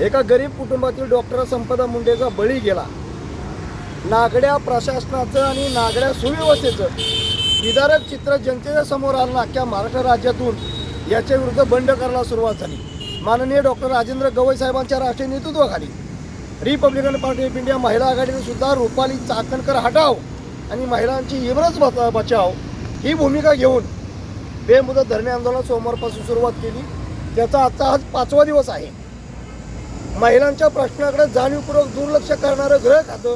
एका गरीब कुटुंबातील डॉक्टर संपदा मुंडेचा बळी गेला. नागड्या प्रशासनाचं आणि नागड्या सुव्यवस्थेचं विदारक चित्र जनतेच्या समोर आलं अख्ख्या महाराष्ट्र राज्यातून याच्या विरुद्ध बंड करायला सुरुवात झाली. माननीय डॉक्टर राजेंद्र गवई साहेबांच्या राष्ट्रीय नेतृत्वाखाली रिपब्लिकन पार्टी ऑफ इंडिया महिला आघाडीने सुद्धा रुपाली चाकणकर हटाव आणि महिलांची इमरज बचा- बचाव ही भूमिका घेऊन बेमुदत धरणे आंदोलन सोमवारपासून सुरुवात केली. त्याचा आजचा आज पाचवा दिवस आहे. महिलांच्या प्रश्नाकडे जाणीवपूर्वक दुर्लक्ष करणारं ग्रह खातं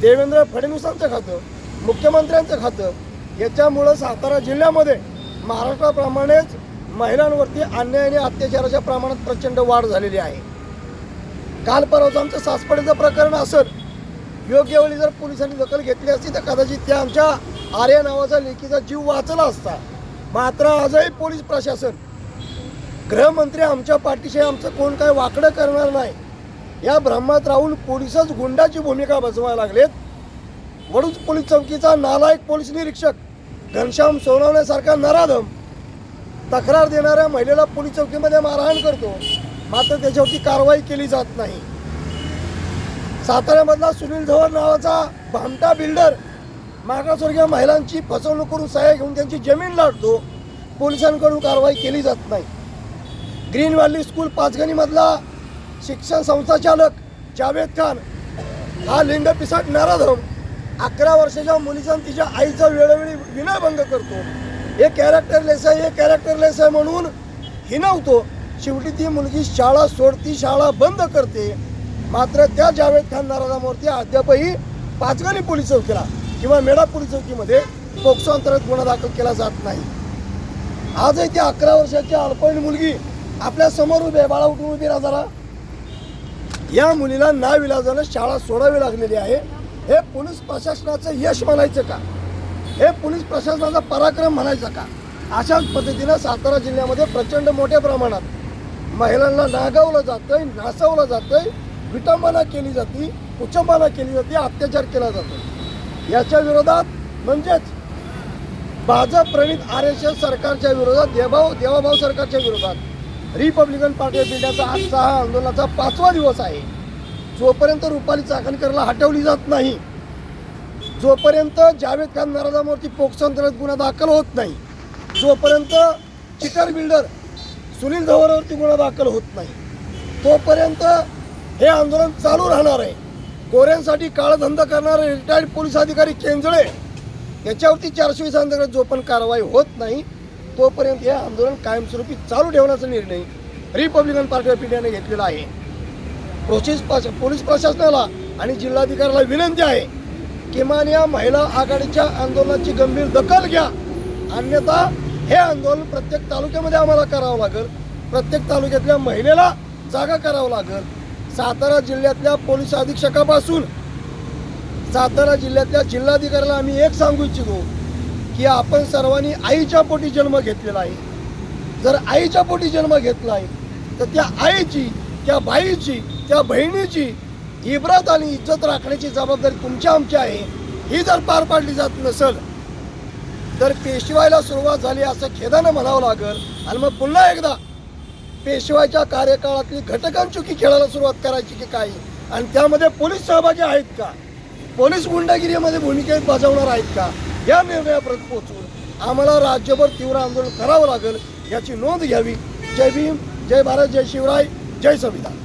देवेंद्र फडणवीसांचं खातं मुख्यमंत्र्यांचं खातं याच्यामुळं सातारा जिल्ह्यामध्ये महाराष्ट्राप्रमाणेच महिलांवरती अन्याय आणि अत्याचाराच्या प्रमाणात प्रचंड वाढ झालेली आहे. काल परवाच आमचं सासपडीचं प्रकरण असेल योग्य वेळी जर पोलिसांनी दखल घेतली असती तर कदाचित त्या आमच्या आर्या नावाचा लेखीचा जीव वाचला असता. मात्र आजही पोलीस प्रशासन गृहमंत्री आमच्या पाठीशी आमचं कोण काय वाकडं करणार नाही. या भ्रमात राहून पोलिसच गुंडाची भूमिका बजवायला लागलेत. वडूज पोलीस चौकीचा नालायक पोलीस निरीक्षक घनश्याम सोनवण्यासारखा नराधम तक्रार देणाऱ्या महिलेला पोलीस चौकीमध्ये मारहाण करतो. मात्र त्याच्यावरती कारवाई केली जात नाही. साताऱ्यामधला सुनील धवन नावाचा भामटा बिल्डर मागासवर्गीय महिलांची फसवणूक करून सहाय्य घेऊन त्यांची जमीन लाटतो. पोलिसांकडून कारवाई केली जात नाही. ग्रीन व्हॅली स्कूल पाचगणीमधला शिक्षण संस्थाचालक जावेद खान हा लिंग पिसाट नाराधम अकरा वर्षाच्या मुलीचा आणि तिच्या आईचा वेळोवेळी विनयभंग करतो. हे कॅरेक्टरलेस आहे हे कॅरेक्टरलेस आहे म्हणून हिनवतो. शेवटी ती मुलगी शाळा सोडती शाळा बंद करते. मात्र त्या जावेद खान नाराजांवरती अद्यापही पाचगणी पोलीस चौकीला किंवा मेढा पोलीस चौकीमध्ये पोक्सो अंतर्गत गुन्हा दाखल केला जात नाही. आजही ती अकरा वर्षाची अल्पवयीन मुलगी आपल्यासमोर उभे बाळा उठून उभी राहा जरा. या मुलीला नाविलाजानं शाळा सोडावी लागलेली आहे. हे पोलीस प्रशासनाचं यश म्हणायचं का? हे पोलीस प्रशासनाचा पराक्रम म्हणायचा का? अशाच पद्धतीनं सातारा जिल्ह्यामध्ये प्रचंड मोठ्या प्रमाणात महिलांना नागावलं जातंय नासवलं जातंय विटंबना केली जाते उचंबना केली जाते अत्याचार केला जातो. याच्या विरोधात म्हणजेच भाजप प्रणित आर एस एस सरकारच्या विरोधात देवाभाऊ देवाभाऊ सरकारच्या विरोधात रिपब्लिकन पार्टी ऑफ इंडियाचा आजचा हा आंदोलनाचा पाचवा दिवस आहे. जोपर्यंत रुपाली चाकणकरला हटवली जात नाही जोपर्यंत जावेद खान नाराजांवरती पोक्सो अंतर्गत गुन्हा दाखल होत नाही जोपर्यंत चिटर बिल्डर सुनील धवरवरती गुन्हा दाखल होत नाही तोपर्यंत हे आंदोलन चालू राहणार आहे. गोऱ्यांसाठी काळधंदा करणारे रिटायर्ड पोलीस अधिकारी केंजळे याच्यावरती चारशे वीस अंतर्गत जो पण कारवाई होत नाही. तोपर्यंत हे आंदोलन कायमस्वरूपी चालू ठेवण्याचा निर्णय रिपब्लिकन पार्टी ऑफ इंडियाने घेतलेला आहे. प्रोसेस प्रश- पोलीस प्रशासनाला आणि जिल्हाधिकाऱ्याला विनंती आहे किमान या महिला आघाडीच्या आंदोलनाची गंभीर दखल घ्या. अन्यथा हे आंदोलन प्रत्येक तालुक्यामध्ये आम्हाला करावं लागेल. प्रत्येक तालुक्यातल्या महिलेला जागा करावं लागेल. सातारा जिल्ह्यातल्या पोलीस अधीक्षकापासून सातारा जिल्ह्यातल्या जिल्हाधिकाऱ्याला आम्ही एक सांगू इच्छितो की आपण सर्वांनी आईच्या पोटी जन्म घेतलेला आहे. जर आईच्या पोटी जन्म घेतला आहे तर त्या आईची त्या बाईची त्या बहिणीची इब्रत आणि इज्जत राखण्याची जबाबदारी तुमच्या आमची आहे. ही जर पार पाडली जात नसेल तर पेशवायला सुरुवात झाली असं खेदानं म्हणावं लागेल. आणि मग पुन्हा एकदा पेशवायच्या कार्यकाळातली घटकांचुकी खेळायला सुरुवात करायची की काय? आणि त्यामध्ये पोलीस सहभागी आहेत का? पोलीस गुंडागिरीमध्ये भूमिकेत बजावणार आहेत का? या निर्णयापर्यंत पोहोचून आम्हाला राज्यभर तीव्र आंदोलन करावं लागेल याची नोंद घ्यावी. जय भीम जय भारत जय शिवराय जय संविधान.